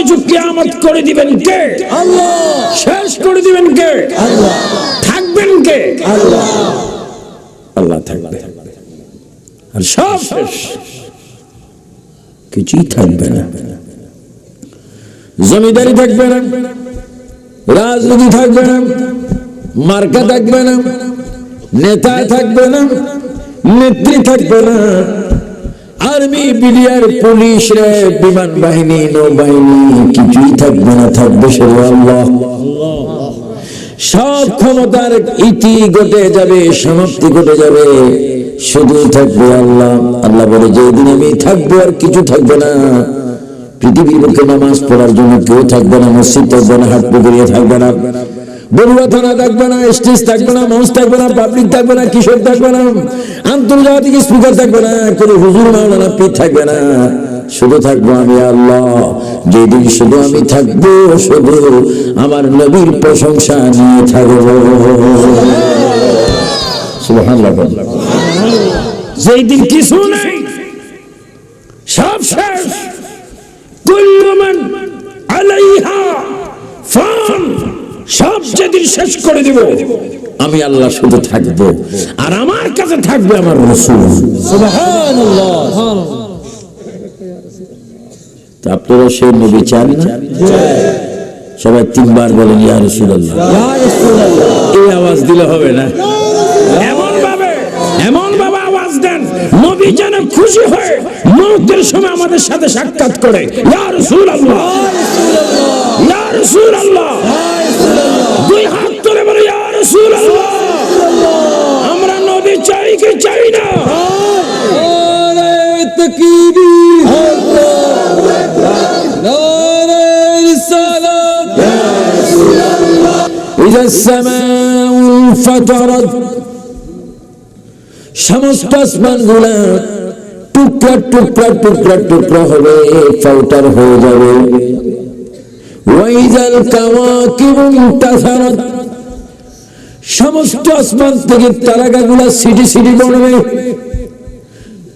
সব কিছু কিয়ামত করে দিবেন কে? আল্লাহ শেষ করে দিবেন কে? আল্লাহ থাকবেন কে? আল্লাহ আল্লাহ থাকবে। আর সব শেষ। কিছুই থাকবে না। জমিদারি থাকবে না। রাজনীতি থাকবে না। মার্কা থাকবে না। নেতা থাকবে না। নেত্রী থাকবে না। আর্মি বিডিআর পুলিশ রে, বিমান বাহিনী, নৌবাহিনী, কিছুই থাকবে না, থাকবে সব ক্ষমতার ইতি ঘটে যাবে, সমাপ্তি ঘটে যাবে, শুধু থাকবে আল্লাহ। আল্লাহ বলে, যেদিন আমি থাকব আর কিছু থাকবে না। পৃথিবীর বুকে নামাজ পড়ার জন্য কেউ থাকবে না, মসজিদ থাকবে না হাট পুকুরিয়ে থাকবে না। বড়ুয়া থানা থাকবে না, স্টেজ থাকবে না, মঞ্চ থাকবে না, পাবলিক থাকবে না, কিশোর থাকবে না, আন্তর্জাতিক স্পিকার থাকবে না, কোনো হুজুর, মাওলানা, পীর থাকবে না। শুধু থাকব আমি আল্লাহ, যেদিন শুধু আমি থাকব, শুধু আমার নবীর প্রশংসা নিয়ে থাকব। যেই কিছু নেই, সব শেষ। কুল্লু আলাইহা সব যেদিন শেষ করে দিব আমি আল্লাহ শুধু থাকব। আর আমার কাছে থাকবে আমার রসুল। আপনারা সেই নবী চান সবাই তিনবার বলেন ইয়া রাসূলুল্লাহ। এই আওয়াজ দিলে হবে না? এমন ভাবে এমন ভাবে আওয়াজ দেন নবী যেন খুশি হয়ে মৌতের সময় আমাদের সাথে সাক্ষাৎ করে ইয়া রাসূলুল্লাহ। ইয়া রাসূলুল্লাহ। দুই হাত তুলে বলে ইয়া রাসূলুল্লাহ আমরা নবী চাই কি চাই না নারে তাকবীর নারে রিসালাত إذا السماء انفطرت সমস্ত আসমান গুলা টুকরা টুকরা টুকরা টুকরা হবে ফাউটার হয়ে যাবে সমস্ত আসমান থেকে সিটি সিটি বনবে।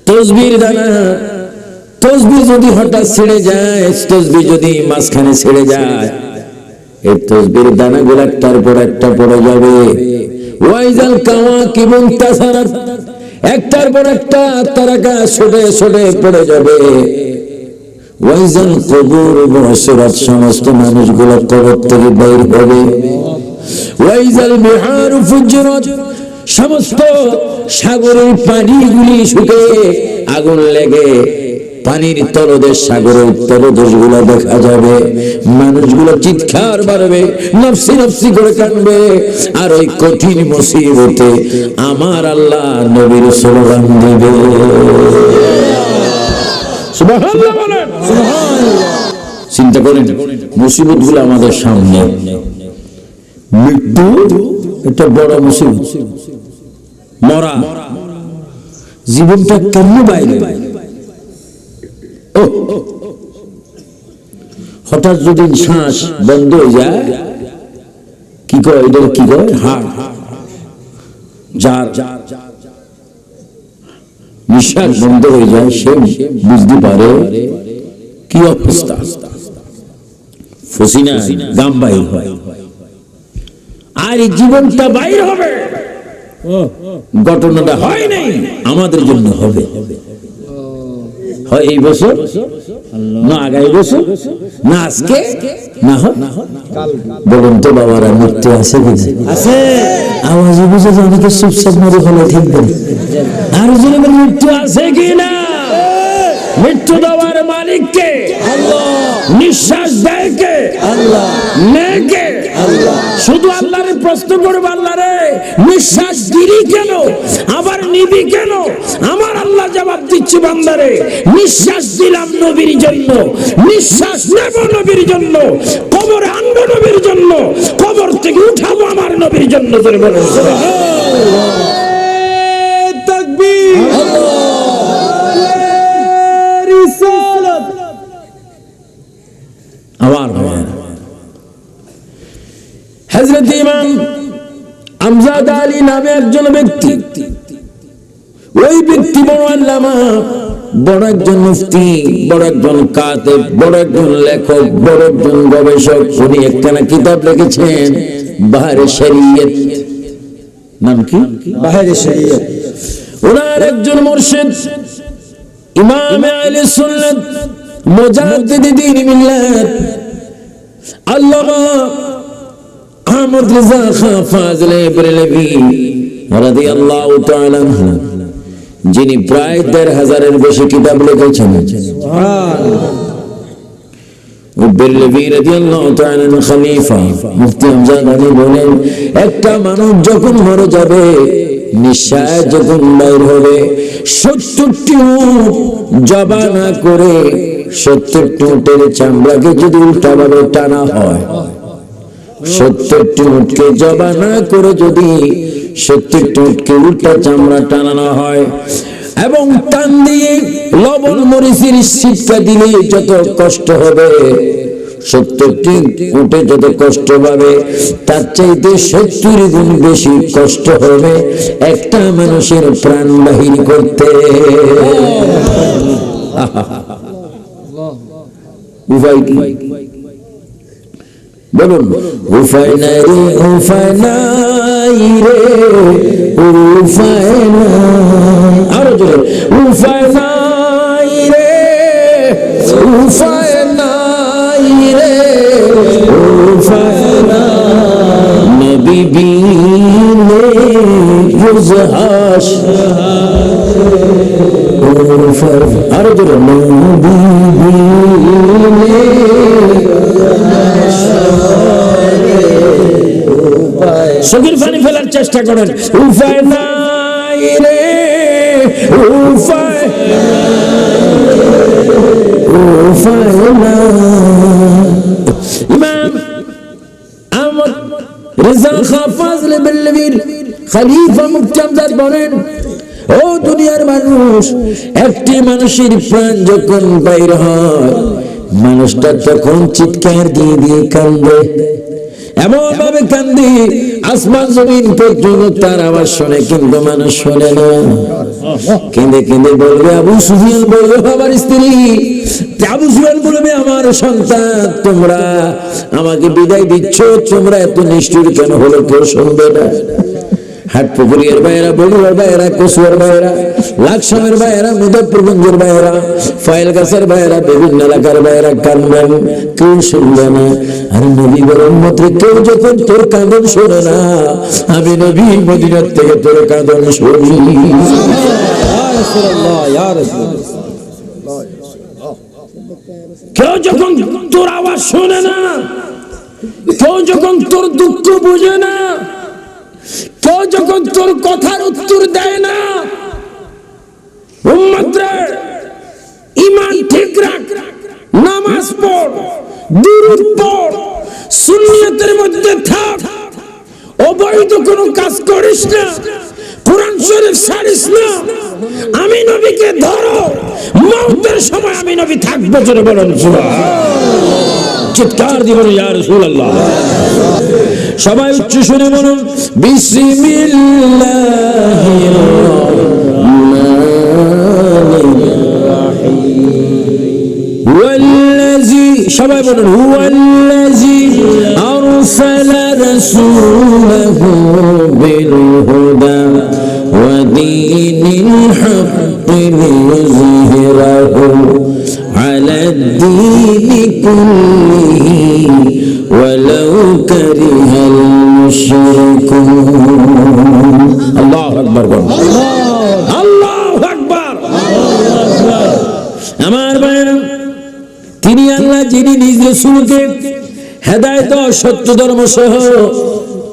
তসবির দানা তসবি যদি হঠাৎ ছেড়ে যায় তসবি যদি মাঝখানে ছেড়ে যায়, এই তসবির দানাগুলো একটার পর একটা পড়ে যাবে। ওয়াইজাল কাওয়া কিবুন তাসারাত, একটার পর একটা তারাকা ছোটে ছোটে পড়ে যাবে। ওয়াইজাল কবুর বসরাত সমস্ত মানুষগুলো কবর থেকে বের হবে। ওয়াইজাল বিহার ফুজরাত সমস্ত সাগরের পানিগুলি শুকিয়ে আগুন লেগে পানির তলদেশ সাগরের তলদেশগুলো দেখা যাবে। মানুষগুলো চিৎকার বাড়বে নফসি নফসি করে কানবে আর ওই কঠিন মুসিবতে আমার আল্লাহ নবীর স্লোগান দিবে। সুবহানাল্লাহ। চিন্তা করেন, মুসিবতগুলো আমাদের সামনে। মৃত্যু একটা বড় মুসিবত। মরা। জীবনটা কেমন বাইরে? হঠাৎ যদি শ্বাস বন্ধ হয়ে যায়, কি কয় এটা কি কয় হাড়। যার নিঃশ্বাস বন্ধ হয়ে যায়, সে বুঝতে পারে কি অবস্থা? ফসিনা গাম বাইর হয়। আর এই জীবনটা বাইর হবে। ঘটনাটা হয় নাই আমাদের জন্য হবে। হয় এই বছর? না আগামী বছর? না আজকে? না হোক বলুন তো বাবারা মৃত্যু আছে কি আছে। আওয়াজ বুঝে যে অনেকে চুপচাপ মরে ফেলে ঠিক আর জন্য মৃত্যু আছে কি না মৃত্যু দেওয়ার মালিককে, নিঃশ্বাস দেয় কে মেয়েকে শুধু আল্লাহরে প্রশ্ন করব আল্লাহ রে নিঃশ্বাস দিলি কেন? আবার নিবি কেন? আমার আল্লাহ জবাব দিচ্ছি বান্দারে নিঃশ্বাস দিলাম নবীর জন্য, নিঃশ্বাস নেব নবীর জন্য, কবর আনব নবীর জন্য, কবর থেকে উঠাবো আমার নবীর জন্য নামে একজন ব্যক্তি। ওই ব্যক্তি বড় আল্লামা, বড় একজন মুফতি, বড় একজন কাতে বড় একজন লেখক, বড় একজন গবেষক। উনি একখানা কিতাব লিখেছেন, বাহারে শরীয়ত। নাম কি? বাহিরে শরীয়ত। ওনার একজন মুর্শিদ, ইমাম আহলে সুন্নাত মুজাদ্দিদ দ্বীন মিল্লাত। আল্লামা খান রাদিয়াল্লাহু তাআলা যিনি প্রায় বেশি কিতাব লিখেছেন। একটা মানুষ যখন মরে যাবে, নিঃশ্বাস যখন বাইর হবে, সত্তরটি জবা না করে সত্তরটি উটের চামড়াকে যদি উল্টাভাবে টানা হয় সত্তরটি উটকে জবা না করে যদি সত্তরটি উটকে উল্টা চামড়া টানানো হয় এবং টান দিয়ে লবণ মরিচের শীতটা দিলে যত কষ্ট হবে সত্তরটি উঠে যত কষ্ট পাবে তার চাইতে সত্তর গুণ বেশি কষ্ট হবে একটা মানুষের প্রাণ বাহির করতে। উপায় কি? বলুন উফায় নাই রে উফায় নাই রে উফায় নাই আরও জোরে উফায় নাই রে উফায় নাই রে উফায় নাই নবী বিনে রোজ হাস উফায় আরও জোরে নবী বিনে চোখের পানি ফেলার চেষ্টা করেন। উপায় নাই রে বলেন, ও দুনিয়ার মানুষ, একটি মানুষের প্রাণ যখন বাইর হয়, মানুষটা তখন চিৎকার দিয়ে দিয়ে কান্দে। এমন ভাবে কান্দি, আসমান জমিন পর্যন্ত তার আওয়াজ শোনে, কিন্তু মানুষ শোনে না। কেঁদে কেঁদে বলবে, আবু সুফিয়ান বলবে আমার স্ত্রী, আবু সুফিয়ান বলবে, আমার সন্তান, তোমরা আমাকে বিদায় দিচ্ছ, তোমরা এত নিষ্ঠুর কেন হলো, কেউ শুনবে না। হাট পুকুরিয়ার বাইরা বগুড়ার বাইরা কসুয়ার বাইরা, লাকসামের বাইরা মুজফরগঞ্জের বাইরা, ফাইল গাছের বাইরা, বিভিন্ন এলাকার বাইরা, কান্দন, কেউ শুনবে না। আর নবী বরং মতে কেউ যখন তোর কাঁদন শোনে না, আমি নবী মদিনার থেকে তোর কাঁদন শুনি। কেউ যখন তোর আওয়াজ শোনে না, কেউ যখন তোর দুঃখ বুঝে না কেউ যখন তোর কথার উত্তর দেয় না ইমান ঠিক রাখ, নামাজ পড়, দুরূদ পড়, সুন্নিয়তের মধ্যে থাক। অবৈধ কোনো কাজ করিস না, কোরআন শরীফ ছাড়িস না। আমি নবীকে ধরো, মৌতের সময় আমি নবী থাকব, জোরে চিৎকার দিবেন ইয়া রাসূলুল্লাহ। সবাই উচ্চ শুনে বলুন বিসমিল্লাহির রাহমানির والذي সবাই বলুন هو الذي أرسل رسوله بالهدى ودين الحق ليظهره على الدين كله ولو كره المشركون الله أكبر الله أكبر আমার ভাইরা তিনি আল্লাহ যিনি নিজ রসুলকে হেদায়ত ও সত্য ধর্ম সহ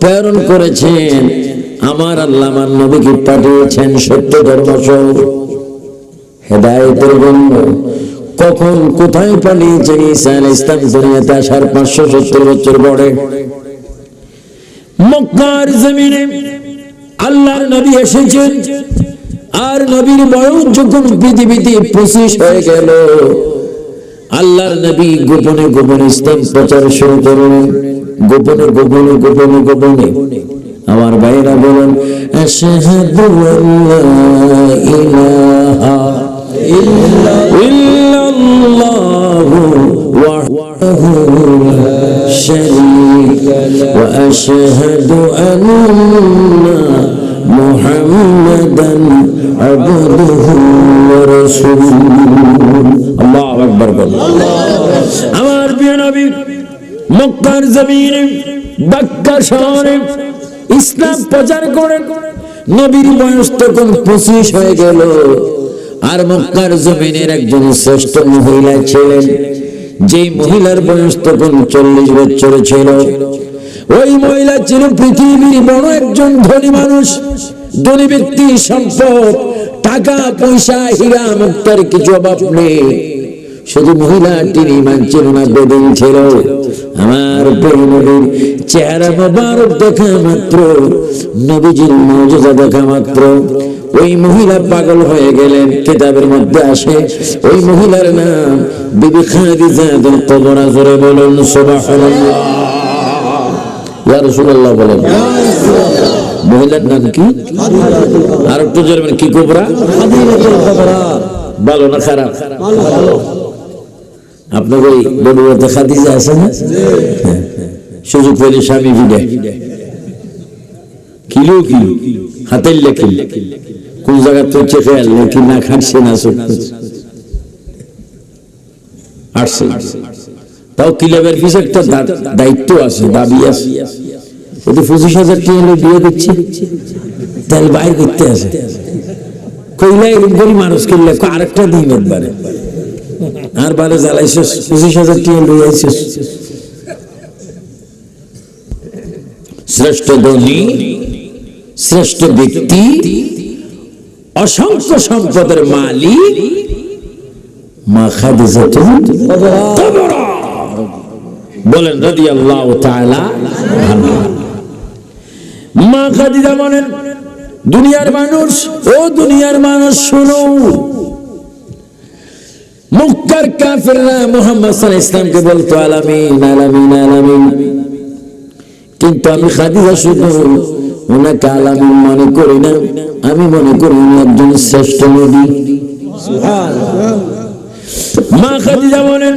প্রেরণ করেছেন আমার আল্লাহ আমার নবীকে পাঠিয়েছেন সত্য ধর্ম সহ হেদায়তের জন্য কখন কোথায় পালিয়েছেন ঈসা আলাইহিস ইসলাম দুনিয়াতে আসার পাঁচশো সত্তর বছর পরে? মক্কার জমিনে আল্লাহর নবী এসেছেন। আর নবীর বয়স যখন পৃথিবীতে পঁচিশ হয়ে গেল, আল্লাহর নবী গোপনে গোপনে ইসলাম প্রচার শুরু করলেন। গোপনে গোপনে গোপনে গোপনে। আমার ভাইরা বলেন ইলাহা ইল্লা الله وحده لا شريك له وأشهد أن محمدا عبده ورسوله الله أكبر আমার প্রিয় নবী মক্কার জমিনে বাক্কা শহরে ইসলাম প্রচার করেন নবীর বয়স তখন পঁচিশ হয়ে গেল আর মক্কার জমিনের একজন শ্রেষ্ঠ মহিলা ছিলেন যে মহিলার বয়স তখন চল্লিশ বছর ছিল। ওই মহিলা ছিল পৃথিবীর বড় একজন ধনী মানুষ। ধনী ব্যক্তি সম্পদ, টাকা, পয়সা, হীরা, মুক্তার কিছু অভাব নেই। শুধু মহিলা তিনি ছিল না বেদিন ছিল। আমার প্রিয় নবীর চেহারা মোবারক দেখা মাত্র, নবীজির মর্যাদা দেখা মাত্র। ওই মহিলা পাগল হয়ে গেলেন, কিতাবের মধ্যে আসে, ওই মহিলার নাম বিবি খাদিজা কবরা, জোরে বলুন বলেন। মহিলার নাম কি? আর একটু জোরে কি কোবরা? ভালো না খারাপ? আপনাকে ওই বড়ুয়াতে খাদিজা আছে না। সুযোগ পেলে স্বামী ভিড়ে কিলো কিলো হাতের লেখি কোন জায়গা তো চেপে আনলে কি না খাটছে না আসছে। তাও কিলাবের পিছনে একটা দায়িত্ব আছে, দাবি আছে। পঁচিশ হাজার দিচ্ছে তাহলে বাইর করতে আছে। মানুষ করলে আরেকটা দিন আর বারে জ্বালাইছিস পঁচিশ হাজার টাকা লই শ্রেষ্ঠ ধনী, শ্রেষ্ঠ ব্যক্তি অসংখ্য সম্পদের মালিক মা বলেন রাদিয়াল্লাহু তাআলা মা খাদিজা বলেন দুনিয়ার মানুষ, ও দুনিয়ার মানুষ, শুনো। মুক্কার কাফেররা মোহাম্মদ সাল্লাল্লাহু ইসলামকে বলতো, আলামিন আলামিন আলামিন। কিন্তু আমি খাদিজা শুধু ওনাকে আলামিন মনে করি না। আমি মনে করি উনি একজন শ্রেষ্ঠ নবী। মা খাদিজা বলেন,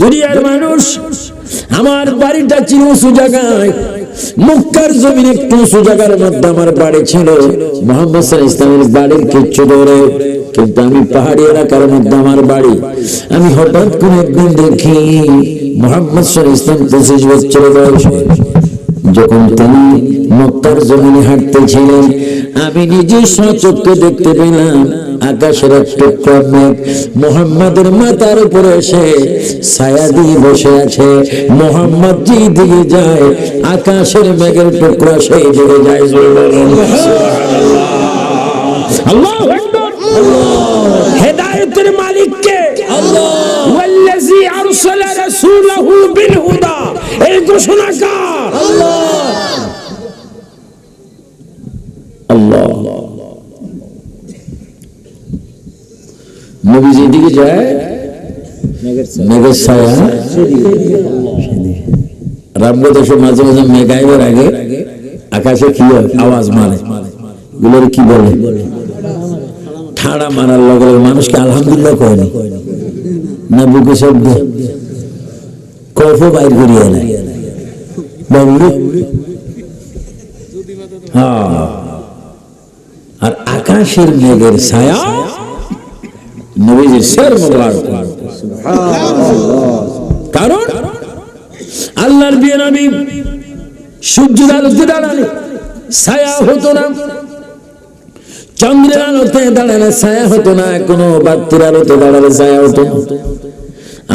দুনিয়ার মানুষ আমার বাড়িটা ছিল উঁচু জায়গায়, মুক্কার জমিন একটু উঁচু জায়গার মধ্যে আমার বাড়ি ছিল। মোহাম্মদ ইসলামের বাড়ির কিচ্ছু দৌড়ে কিন্তু আমি পাহাড়ি এলাকার মধ্যে আমার বাড়ি। আমি হঠাৎ করে একদিন দেখি মোহাম্মদ সাল্লাল্লাহু ইসলাম পঁচিশ বছর বয়সে। যখন তিনি মক্কার জমিনে হাঁটতেছিলেন, আমি নিজে সচক্ষে দেখতে পেলাম। আকাশের এক টুকরা মেঘ মোহাম্মদের মাথার উপরে এসে ছায়া দিয়ে বসে আছে। মোহাম্মদ যেই দিকে যায়, আকাশের মেঘের টুকরা সেই দিকে যায়। হেদায়েতের মালিক কে আল্লাহ এই ঘোষণাকার। আল্লাহ নবী যেদিকে যায় দেশে মাঝে মাঝে মেঘ আইবার আগে আকাশে কি আওয়াজ মারে। গুলোর কি বলে? ঠাড়া মারার লগে মানুষকে আলহামদুলিল্লাহ কয়নি না। বুকে শব্দ। কফ বাইর করিয়া না বাবুরে হ্যাঁ। আর আকাশের মেঘের ছায়া কারণ আল্লাহর বিয়ে নবী আলোতে দাঁড়ালে ছায়া হতো না। চন্দ্রের আলোতে দাঁড়ালে ছায়া হতো না, কোনো বাত্তির আলোতে দাঁড়ালে ছায়া হতো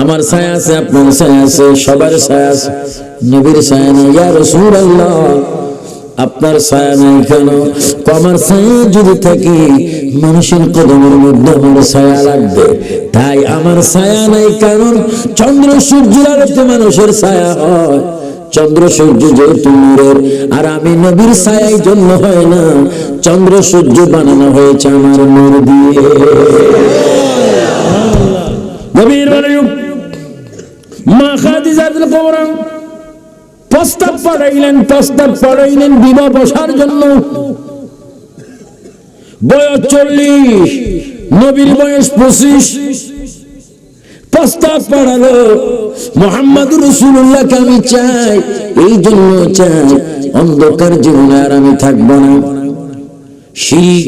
আমার ছায়া আছে, আপনার ছায়া আছে, সবার ছায়া আছে, নবীর ছায়া নেই। ইয়া রাসূলুল্লাহ। আপনার ছায়া নাই কেন? আমার ছায়া যদি থাকি, মানুষের কদমের মধ্যে আমার ছায়া লাগবে। তাই আমার ছায়া নাই কারণ চন্দ্র সূর্যের আলোতে মানুষের ছায়া হয়। চন্দ্র সূর্য যেহেতু নূরের, আর আমি নবীর ছায়াই জন্য হয় না, চন্দ্র সূর্য বানানো হয়েছে আমার নূর দিয়ে। নবীর মা খাদিজাতুল কুবরা প্রস্তাব পাঠাইলেন প্রস্তাব পাঠাইলেন, বিবাহ বসার জন্য। বয়স চল্লিশ, নবীর বয়স পঁচিশ। প্রস্তাব পড়ালো মোহাম্মদ রসুল্লাহকে আমি চাই, এই জন্য চাই, অন্ধকার জীবনে আর আমি থাকব না। শিরিক,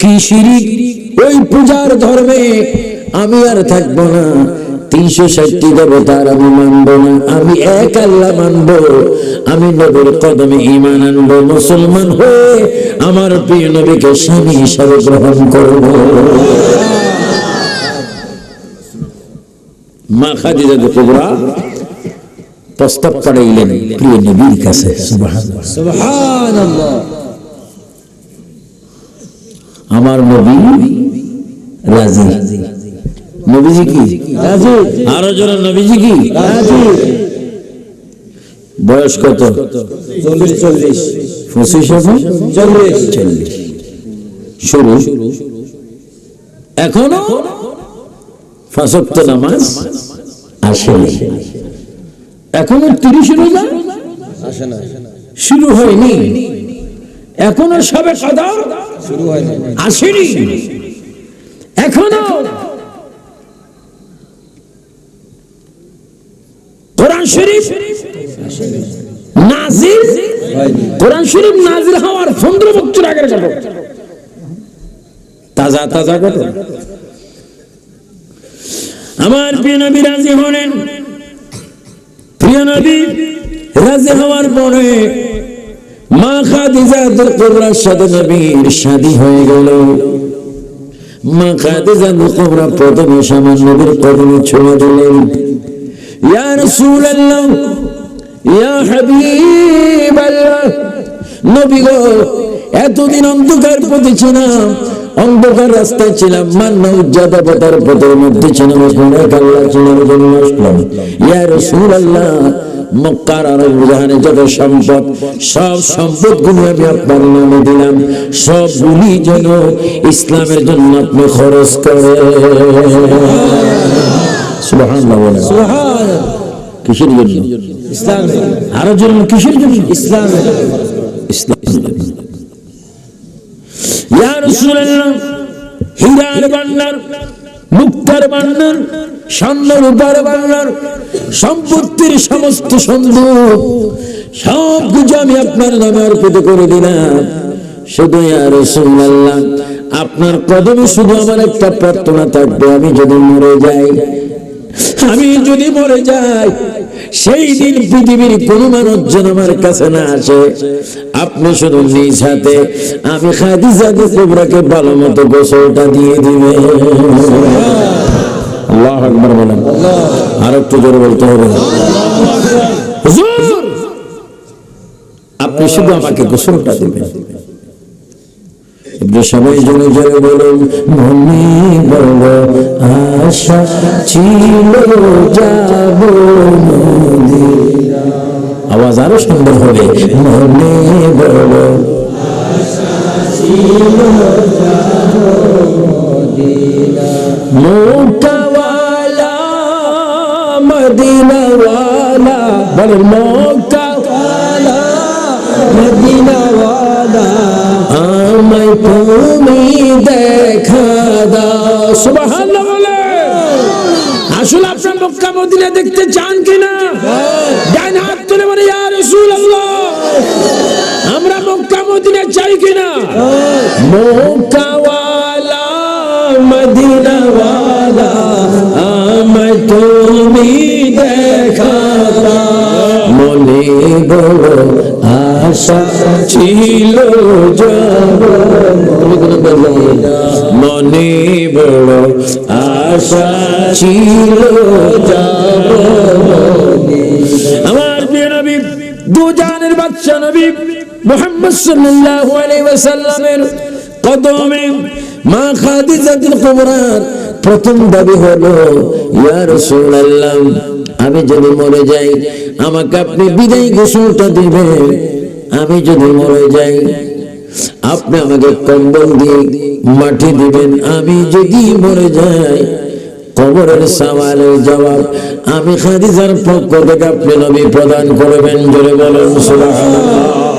কি শিরিক? ওই পূজার ধর্মে আমি আর থাকব না। তিনশো ষাটটি দেবতার আমি মানব না আমি এক আল্লাহ মানব। আমি নবীর কদমে ইমান আনব মুসলমান হয়ে আমার প্রিয় নবীকে স্বামী হিসাবে গ্রহণ করব। মা খাদিজা কুবরা প্রস্তাব পাঠাইলেন প্রিয় নবীর কাছে আমার নবী রাজি। নবীজি কি? আরও জোরে নবীজি কি? বয়স কত? চল্লিশ চল্লিশ। পঁচিশ হবে চল্লিশ। চল্লিশ। শুরু। এখনও? ফাঁসক্ত নামাজ আসেনি। এখনও তিরিশ রোজা? আসে না। শুরু হয়নি। এখনও সবে সদা শুরু না আসেনি। এখনও? কোরআন শরীফ? নাজিল? কোরআন শরীফ নাজিল হওয়ার পনেরো বছর আগের ঘটনা। তাজা তাজা ঘটনা। আমার প্রিয় নবী রাজি হলেন। প্রিয় নবী রাজি হওয়ার পরে মা খাদিজাতুল কুবরার সাথে নবীর শাদী হয়ে গেল। মা খাদিজাতুল কুবরা প্রথমে সামান নবীর কদমে ছোঁয়া দিলেন। ইয়া রাসূলুল্লাহ ইয়া হাবিবাল্লাহ নবী গো, এতদিন অন্ধকার পথে ছিলাম, অন্ধকার রাস্তায় ছিলাম, মান্না উজ্জাদাবতার পথের মধ্যে ছিলাম এক আল্লাহ চিনার জন্য আসলাম ইয়া রাসূলুল্লাহ, মক্কার আরব জাহানে যত সম্পদ, সব সম্পদগুলো আমি আপনার নামে দিলাম, সবগুলি যেন ইসলামের জন্য আপনি খরচ। সুবহানাল্লাহ কিসের জন্য? ইসলাম। আরও জন্য কিসের জন্য? ইসলাম। ইসলাম। ইয়া রাসূলুল্লাহ হীরার ভান্ডার মুক্তার ভান্ডার স্বর্ণ রূপার ভান্ডার সম্পত্তির সমস্ত সন্দুক সব কিছু আমি আপনার নামে অর্পিত করে দিলাম। শুধু ইয়া রাসূলুল্লাহ আপনার কদমে শুধু আমার একটা প্রার্থনা থাকবে আমি যদি মরে যাই আমি যদি মরে যাই, সেই দিন পৃথিবীর কোন মানুষ যেন আমার কাছে না আসে। আপনি শুধু নিজ হাতে আমি খাদিজাকে কুবরাকে ভালো মতো গোসলটা দিয়ে দিবে আর একটু জোরে বলতে হবে। আপনি শুধু আমাকে গোসলটা দিবেন। একটু সবাই জনে জনে বলুন, মনে আশা ছিল যাব মদিনা। আওয়াজ আরও সুন্দর হবে, মনে বড় মোকাওয়ালা মদিনাওয়ালা, বলেন মদিনাওয়ালা সুবহানাল্লাহ বলে। আসলে আপনার মক্কা মদিনা দেখতে চান কিনা। ডান হাত তুলে বলে, ইয়া রাসূলুল্লাহ, আমরা মক্কা মদিনা চাই কিনা? মক্কাওয়ালা, মদিনাওয়ালা, আমায় তুমি দেখা মনে বড় আশা ছিল যাব মনে বড় আশা ছিল, যাব আমার প্রিয় নবী দু জানের বাচ্চা নবী মুহাম্মদ সাল্লাল্লাহু আলাইহি ওয়াসাল্লামের কদমে মা খাদিজাতুল কুবরার প্রথম দাবি হলো, ইয়া রাসূলুল্লাহ, আমি যদি মরে যাই, আমাকে আপনি বিদায় গোসলটা দিবেন। আমি যদি মরে যাই, আপনি আমাকে কম্বল দিয়ে মাটি দিবেন, আমি যদি মরে যাই, কবরের সামালের জবাব, আমি খাদিজার পক্ষ থেকে আপনি নবী প্রদান করবেন, জোরে বলেন সুবহানাল্লাহ।